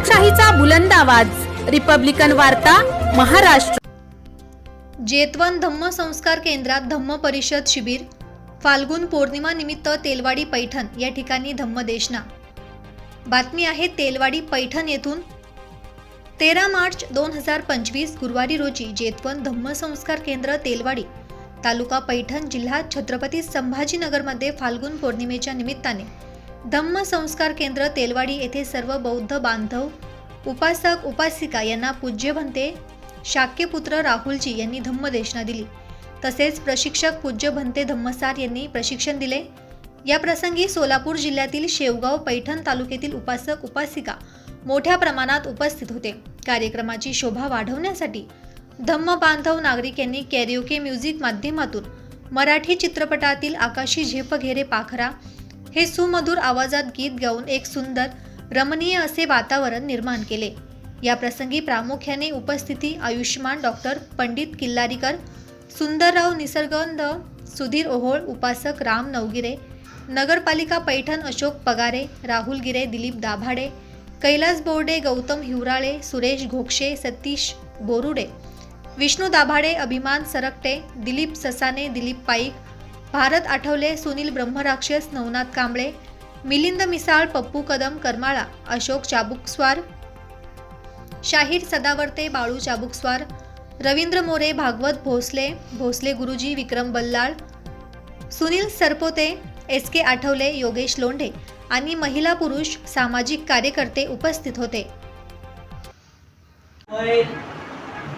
लोकशाहीचा बुलंद आवाज. रिपब्लिकन वार्ता महाराष्ट्र. जेतवन धम्म संस्कार केंद्रात धम्म परिषद शिबिर फाल्गुन पौर्णिमा निमित्त तेलवाडी पैठण या ठिकाणी धम्मदेशना बातमी आहे तेलवाडी पैठण येथून. तेरा मार्च दोन हजार पंचवीस गुरुवारी रोजी जेतवन धम्म संस्कार केंद्र तेलवाडी तालुका पैठण जिल्हा छत्रपती संभाजीनगरमध्ये फाल्गुन पौर्णिमेच्या निमित्ताने. धम्म संस्कार केंद्र तेलवाडी येथे सर्व बौद्ध बांधव उपासक उपासिका यांना पूज्य भंते शाक्यपुत्र राहुलजी यांनी धम्मदेशना दिली. तसेच प्रशिक्षक पूज्य भंते धम्मसार यांनी प्रशिक्षण दिले. या प्रसंगी सोलापूर जिल्ह्यातील शेवगाव पैठण तालुक्यातील उपासक उपासिका मोठ्या प्रमाणात उपस्थित होते. कार्यक्रमाची शोभा वाढवण्यासाठी धम्म बांधव नागरिक यांनी कॅरिओके म्युझिक माध्यमातून मराठी चित्रपटातील आकाशी झेप घेरे पाखरा हे सुमधुर आवाजात गीत गाऊन एक सुंदर रमणीय असे वातावरण निर्माण केले. या प्रसंगी प्रामुख्याने उपस्थिती आयुष्यमान डॉक्टर पंडित किल्लारीकर सुंदरराव निसर्गंध सुधीर ओहोळ उपासक राम नवगिरे नगरपालिका पैठण अशोक पगारे राहुल गिरे दिलीप दाभाडे कैलास बोर्डे गौतम हिवराळे सुरेश घोक्षे सतीश बोरुडे विष्णू दाभाडे अभिमान सरकटे दिलीप ससाने दिलीप पाईक भारत आठवले सुनील ब्रह्मराक्षस नवनाथ कांबळे मिलिंद मिसाळ पप्पू कदम करमाळा अशोक चाबुकस्वार शाहीर सदावर्ते बाळू चाबुकस्वार रवींद्र मोरे भागवत भोसले भोसले गुरुजी विक्रम बल्लाळ सुनील सरपोते एस के आठवले योगेश लोंढे आणि महिला पुरुष सामाजिक कार्यकर्ते उपस्थित होते.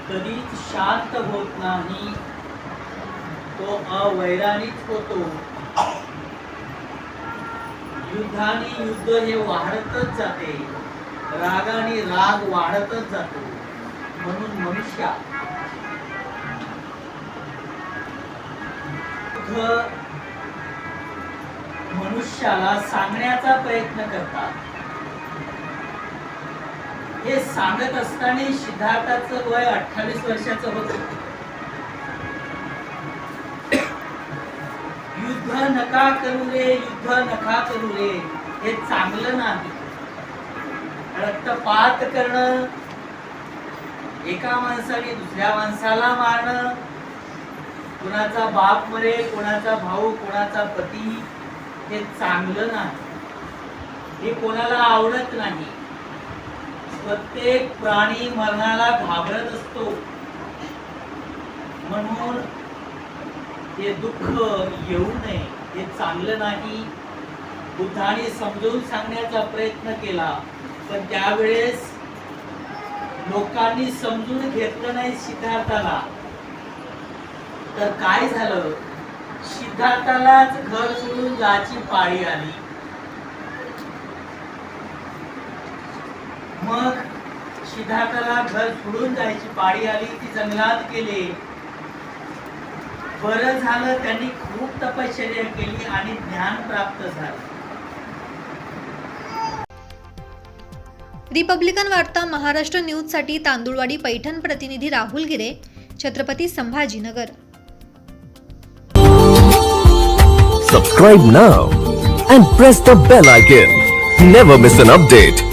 कधीच शांत होत नाही. तो अवैराणीच होतो. युद्धाने युद्ध हे वाढतच जाते. रागाने राग वाढतच जातो. म्हणून मनुष्य मनुष्याला सांगण्याचा प्रयत्न करतात. हे सांगत असताना सिद्धार्थाचं वय अठ्ठावीस वर्षाचं होतं. युद्ध नका करू रे युद्ध नका करू रे. हे चांगलं नाही. रक्तपात करणं एका माणसाने दुसऱ्या माणसाला मारणं कोणाचा बाप मरे कोणाचा भाऊ कोणाचा पती हे चांगलं नाही. हे कोणाला आवडत नाही. प्रत्येक प्राणी मरणाला घाबरत असतो. म्हणून हे दुःख येऊ नये हे चांगलं नाही. बुद्धाने समजून सांगण्याचा प्रयत्न केला पण त्यावेळेस लोकांनी समजून घेतलं नाही सिद्धार्थाला. तर काय झालं? सिद्धार्थालाच घर सोडून जायची पाळी आली. मग सिद्धार्थाला घर सोडून जायची पाळी आली ती जंगलात गेले. बरं झालं त्यांनी खूप तपश्चर्या केली आणि ज्ञान प्राप्त झालं रिपब्लिकन वार्ता महाराष्ट्र न्यूजसाठी तांदुळवाडी पैठण प्रतिनिधी Rahul Gire Chhatrapati Sambhajinagar Subscribe now and press the bell icon. Never miss an update.